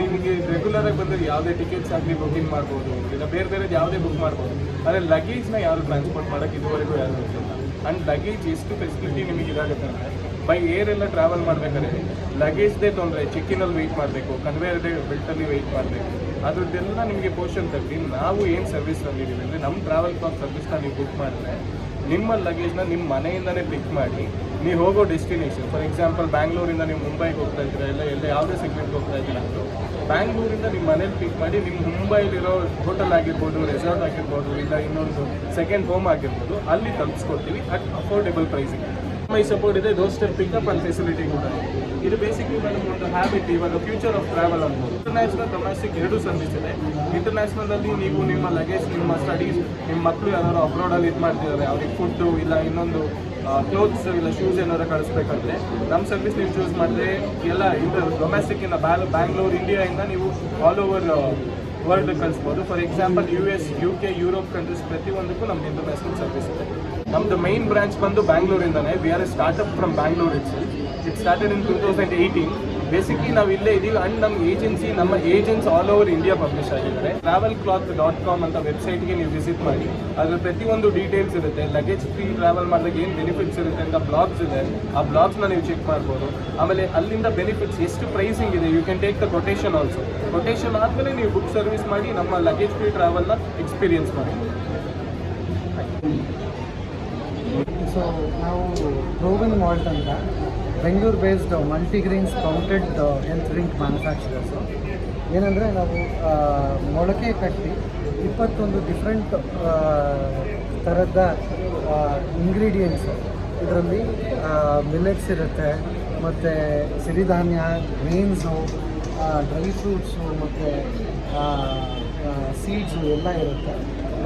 ನಿಮಗೆ ರೆಗ್ಯುಲರ್ ಆಗಿ ಬಂದರೆ ಯಾವುದೇ ಟಿಕೆಟ್ಸ್ ಆಗಲಿ ಬುಕಿಂಗ್ ಮಾಡ್ಬೋದು, ಇಲ್ಲ ಬೇರೆ ಬೇರೆ ಯಾವುದೇ ಬುಕ್ ಮಾಡ್ಬೋದು. ಆದರೆ ಲಗೇಜ್ನ ಯಾರು ಟ್ರಾನ್ಸ್ಪೋರ್ಟ್ ಮಾಡೋಕ್ಕೆ ಇದುವರೆಗೂ ಯಾರು ಗೊತ್ತಿಲ್ಲ ಆ್ಯಂಡ್ ಲಗೇಜ್ ಎಷ್ಟು ಫೆಸಿಲಿಟಿ ನಿಮಗೆ ಇದಾಗುತ್ತೆ ಅಂದರೆ ಬೈ ಏರ್ ಎಲ್ಲ ಟ್ರಾವೆಲ್ ಮಾಡಬೇಕಾದ್ರೆ ಲಗೇಜ್ದೇ ತೊಂದರೆ ಚೆಕ್ಕಿನಲ್ಲಿ ವೆಯ್ಟ್ ಮಾಡಬೇಕು ಕನ್ವೇಯರ್ ಬೆಲ್ಟಲ್ಲಿ ವೆಯ್ಟ್ ಮಾಡಬೇಕು. ಅದ್ರದ್ದೆಲ್ಲ ನಿಮಗೆ ಪೋರ್ಷನ್ ತಗ್ಗಿ ನಾವು ಏನು ಸರ್ವಿಸ್ ತಂದಿದ್ದೀವಿ ಅಂದರೆ ನಮ್ಮ ಟ್ರಾವೆಲ್ ಪಾಕ್ ಸರ್ವಿಸ್ನ ನೀವು ಬುಕ್ ಮಾಡಿದ್ರೆ ನಿಮ್ಮ ಲಗೇಜ್ನ ನಿಮ್ಮ ಮನೆಯಿಂದನೇ ಪಿಕ್ ಮಾಡಿ ನೀವು ಹೋಗೋ ಡೆಸ್ಟಿನೇಷನ್ ಫಾರ್ ಎಕ್ಸಾಂಪಲ್ ಬ್ಯಾಂಗ್ಳೂರಿಂದ ನೀವು ಮುಂಬೈಗೆ ಹೋಗ್ತಾ ಇದ್ದೀರಾ ಇಲ್ಲ ಎಲ್ಲ ಯಾವುದೇ ಸೆಗ್ಮೆಂಟ್ಗೆ ಹೋಗ್ತಾ ಇದ್ದೀರಾ ಅಂದರು ಬ್ಯಾಂಗ್ಳೂರಿಂದ ನಿಮ್ಮ ಮನೇಲಿ ಪಿಕ್ ಮಾಡಿ ನಿಮ್ಮ ಮುಂಬೈಲಿರೋ ಹೋಟೆಲ್ ಆಗಿರ್ಬೋದು ರೆಸಾರ್ಟ್ ಆಗಿರ್ಬೋದು, ಇಲ್ಲ ಇನ್ನೊಂದು ಸೆಕೆಂಡ್ ಹೋಮ್ ಆಗಿರ್ಬೋದು, ಅಲ್ಲಿ ತಲುಪಿಸ್ಕೊಡ್ತೀವಿ ಅಟ್ ಅಫೋರ್ಡೆಬಲ್ ಪ್ರೈಸಿಗೆ ಮೈ ಸಪೋರ್ಟ್ ಇದೆ door step pickup and facility ಕೂಡ. ಇದೆ. ಇದು ಬೇಸಿಕ್ಲಿ ಮೇಡಮ್ ಒಂದು ಹ್ಯಾಬಿಟ್ ಇವಾಗ ಫ್ಯೂಚರ್ ಆಫ್ ಟ್ರಾವೆಲ್ ಅನ್ಬೋದು ಇಂಟರ್ನ್ಯಾಷನಲ್ ಡೊಮೆಸ್ಟಿಕ್ ಎರಡು ಸರ್ವಿಸ್ ಇದೆ. ಇಂಟರ್ನ್ಯಾಷನಲಲ್ಲಿ ನೀವು ನಿಮ್ಮ ಲಗೇಜ್ ನಿಮ್ಮ ಸ್ಟಡೀಸ್ ನಿಮ್ಮ ಮಕ್ಕಳು ಯಾರು ಅಬ್ರಾಡಲ್ಲಿ ಇದು ಮಾಡ್ತಿದ್ದಾರೆ. ಅವ್ರಿಗೆ ಫುಡ್ಡು ಇಲ್ಲ, ಇನ್ನೊಂದು ಕ್ಲೋತ್ಸ್ ಇಲ್ಲ ಶೂಸ್ ಏನಾದ್ರು ಕಳಿಸ್ಬೇಕಾದ್ರೆ, ನಮ್ಮ ಸರ್ವಿಸ್ ನೀವು ಚೂಸ್ ಮಾಡಿದ್ರೆ ಎಲ್ಲ ಇಂಟರ್ ಡೊಮೆಸ್ಟಿಕ್ಕಿಂದ ಬ್ಯಾಲ್ ಬ್ಯಾಂಗ್ಳೂರ್ ಇಂಡಿಯಾಯಿಂದ ನೀವು ಆಲ್ ಓವರ್ ವರ್ಲ್ಡ್ ಕಳಿಸ್ಬೋದು. For example U S U K Europe countries ಪ್ರತಿಯೊಂದಕ್ಕೂ ನಮ್ಮ ಇಂಟರ್ನ್ಯಾಷನಲ್ ಸರ್ವಿಸ್ ಇದೆ. ನಮ್ದು ಮೈನ್ ಬ್ರಾಂಚ್ ಬಂದು ಬ್ಯಾಂಗ್ಳೂರಿಂದನೇ. We are a startup from Bangalore it's it started in two thousand eighteen basically ನಾವು ಇಲ್ಲೇ ಇದೀವಿ ಅಂಡ್ ನಮ್ಮ ಏಜೆನ್ಸಿ ನಮ್ಮ agents all over India publish ಆಗಿದ್ದಾರೆ. ಟ್ರಾವೆಲ್ ಕ್ಲಾತ್ ಡಾಟ್ ಕಾಮ್ ಅಂತ ವೆಬ್ಸೈಟ್ಗೆ ನೀವು ವಿಸಿಟ್ ಮಾಡಿ. ಅದರ ಪ್ರತಿಯೊಂದು ಡೀಟೇಲ್ಸ್ ಇರುತ್ತೆ. ಲಗೇಜ್ ಫ್ರೀ ಟ್ರಾವೆಲ್ ಮಾಡಿದಾಗ ಏನು ಬೆನಿಫಿಟ್ಸ್ ಇರುತ್ತೆ ಅಂತ ಬ್ಲಾಗ್ಸ್ ಇದೆ. ಆ ಬ್ಲಾಗ್ಸ್ನ ನೀವು ಚೆಕ್ ಮಾಡ್ಬೋದು. ಆಮೇಲೆ ಅಲ್ಲಿಂದ ಬೆನಿಫಿಟ್ಸ್ ಎಷ್ಟು ಪ್ರೈಸಿಂಗ್ ಇದೆ? You can take the quotation also quotation ಆದಮೇಲೆ ನೀವು ಬುಕ್ ಸರ್ವಿಸ್ ಮಾಡಿ, ನಮ್ಮ ಲಗೇಜ್ ಫ್ರೀ ಟ್ರಾವೆಲ್ನ ಎಕ್ಸ್ಪೀರಿಯನ್ಸ್ ಮಾಡಿ. ಸೊ ನಾವು ಪ್ರೋಗನ್ ವಾಲ್ಟ್ ಅಂತ Bengaluru based multigrain sprouted health drink manufacturers ಏನಂದರೆ ನಾವು ಮೊಳಕೆ ಕಟ್ಟಿ ಇಪ್ಪತ್ತೊಂದು ಡಿಫ್ರೆಂಟ್ ಥರದ ಇಂಗ್ರೀಡಿಯೆಂಟ್ಸು ಇದರಲ್ಲಿ ಮಿಲೆಟ್ಸ್ ಇರುತ್ತೆ, ಮತ್ತು ಸಿರಿಧಾನ್ಯ ಗ್ರೀನ್ಸು ಡ್ರೈ ಫ್ರೂಟ್ಸು ಮತ್ತು ಸೀಡ್ಸು ಎಲ್ಲ ಇರುತ್ತೆ.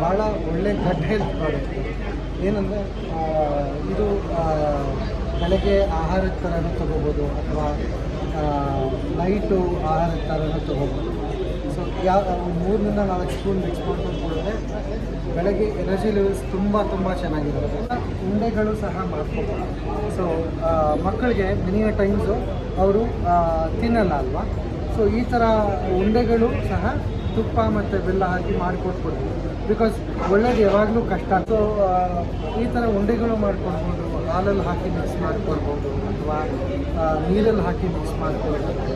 ಭಾಳ ಒಳ್ಳೆ ಗಟ್ ಹೆಲ್ತ್ ಪ್ರಾಡಕ್ಟ್ ಏನಂದರೆ ಇದು ಬೆಳಗ್ಗೆ ಆಹಾರದ ಥರನೂ ತೊಗೋಬೋದು ಅಥವಾ ನೈಟು ಆಹಾರದ ಥರನೂ ತೊಗೋಬೋದು. ಸೊ ಯಾವ ಮೂರರಿಂದ ನಾಲ್ಕು ಸ್ಪೂನ್ ಮಿಕ್ಸ್ ಮಾಡ್ಕೊಂಡು ಕೊಡಿದ್ರೆ ಬೆಳಗ್ಗೆ ಎನರ್ಜಿ ಲೆವೆಲ್ಸ್ ತುಂಬ ತುಂಬ ಚೆನ್ನಾಗಿರುತ್ತೆ. ಉಂಡೆಗಳು ಸಹ ಮಾಡ್ಕೋಬೋದು. ಸೊ ಮಕ್ಕಳಿಗೆ ಮಿನಿಯ ಟೈಮ್ಸು ಅವರು ತಿನ್ನಲ್ಲ ಅಲ್ವಾ? ಸೊ ಈ ಥರ ಉಂಡೆಗಳು ಸಹ ತುಪ್ಪ ಮತ್ತು ಬೆಲ್ಲ ಹಾಕಿ ಮಾಡಿಕೊಟ್ಬಿಡ್ತೀವಿ ಬಿಕಾಸ್ ಒಳ್ಳೇದು ಯಾವಾಗಲೂ ಕಷ್ಟ. ಸೊ ಈ ಥರ ಉಂಡೆಗಳು ಮಾಡ್ಕೊಳ್ಬೋದು, ಹಾಲಲ್ಲಿ ಹಾಕಿ ಮಿಕ್ಸ್ ಮಾಡ್ಕೊಳ್ಬೋದು ಅಥವಾ ನೀರಲ್ಲಿ ಹಾಕಿ ಮಿಕ್ಸ್ ಮಾಡ್ಕೊಳ್ಬೋದು.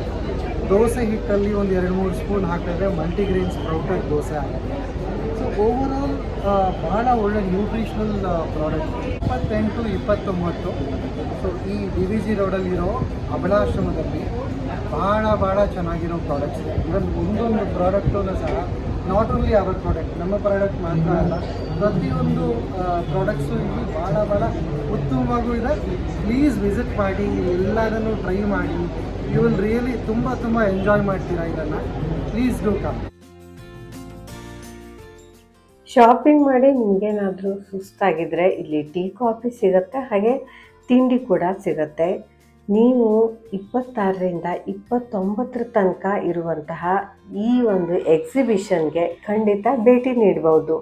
ದೋಸೆ ಹಿಟ್ಟಲ್ಲಿ ಒಂದು ಎರಡು ಮೂರು ಸ್ಪೂನ್ ಹಾಕಿದ್ರೆ ಮಲ್ಟಿಗ್ರೇನ್ಸ್ ಸ್ಪ್ರೌಟೆಡ್ ದೋಸೆ ಆಗುತ್ತೆ. ಸೊ ಓವರ್ ಆಲ್ ಭಾಳ ಒಳ್ಳೆ ನ್ಯೂಟ್ರಿಷನಲ್ ಪ್ರಾಡಕ್ಟ್ ಇಪ್ಪತ್ತೆಂಟು, ಇಪ್ಪತ್ತೊಂಬತ್ತು. ಸೊ ಈ ಡಿ ವಿ ಜಿ ರೋಡಲ್ಲಿರೋ ಅಬಲಾಶ್ರಮದಲ್ಲಿ ಭಾಳ ಭಾಳ ಚೆನ್ನಾಗಿರೋ ಪ್ರಾಡಕ್ಟ್ಸ್ ಇವನ್ ಒಂದೊಂದು ಪ್ರಾಡಕ್ಟನ್ನು ಸಹ ನಾಟ್ ಓನ್ಲಿ ಅವರ್ ಪ್ರಾಡಕ್ಟ್ ನಮ್ಮ ಪ್ರಾಡಕ್ಟ್ ಮಾತ್ರ ಅಲ್ಲ, ಪ್ರತಿಯೊಂದು ಪ್ರಾಡಕ್ಟ್ಸು ಇಲ್ಲಿ ಭಾಳ ಭಾಳ ಉತ್ತಮವಾಗೂ ಇದೆ. ಪ್ಲೀಸ್ ವಿಸಿಟ್ ಮಾಡಿ ಎಲ್ಲದನ್ನು ಟ್ರೈ ಮಾಡಿ. ಯು ವಿಲ್ ರಿಯಲಿ ತುಂಬ ತುಂಬ ಎಂಜಾಯ್ ಮಾಡ್ತೀರಾ ಇದನ್ನು. ಪ್ಲೀಸ್ ಡೂ ಕಮ್ ಶಾಪಿಂಗ್ ಮಾಡಿ ನಿಮಗೇನಾದರೂ ಸುಸ್ತಾಗಿದ್ದರೆ ಇಲ್ಲಿ ಟೀ ಕಾಫಿ ಸಿಗುತ್ತೆ, ಹಾಗೆ ತಿಂಡಿ ಕೂಡ ಸಿಗುತ್ತೆ. ನೀವು ಇಪ್ಪತ್ತಾರರಿಂದ ಇಪ್ಪತ್ತೊಂಬತ್ತರ ತನಕ ಇರುವಂತಹ ಈ ಒಂದು ಎಕ್ಸಿಬಿಷನ್ಗೆ ಖಂಡಿತ ಭೇಟಿ ನೀಡ್ಬೋದು.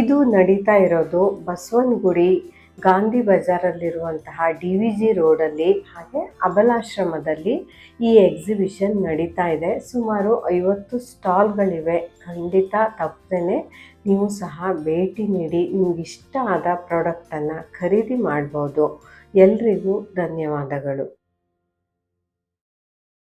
ಇದು ನಡೀತಾ ಇರೋದು ಬಸವನಗುಡಿ ಗಾಂಧಿ ಬಜಾರಲ್ಲಿರುವಂತಹ ಡಿ ವಿ ಜಿ ರೋಡಲ್ಲಿ, ಹಾಗೆ ಅಬಲಾಶ್ರಮದಲ್ಲಿ ಈ ಎಕ್ಸಿಬಿಷನ್ ನಡೀತಾ ಇದೆ. ಸುಮಾರು ಐವತ್ತು ಸ್ಟಾಲ್ಗಳಿವೆ. ಖಂಡಿತ ತಪ್ಪದೇ ನೀವು ಸಹ ಭೇಟಿ ನೀಡಿ ನಿಮ್ಗೆ ಇಷ್ಟ ಆದ ಪ್ರಾಡಕ್ಟನ್ನು ಖರೀದಿ ಮಾಡ್ಬೋದು. ಎಲ್ರಿಗೂ ಧನ್ಯವಾದಗಳು.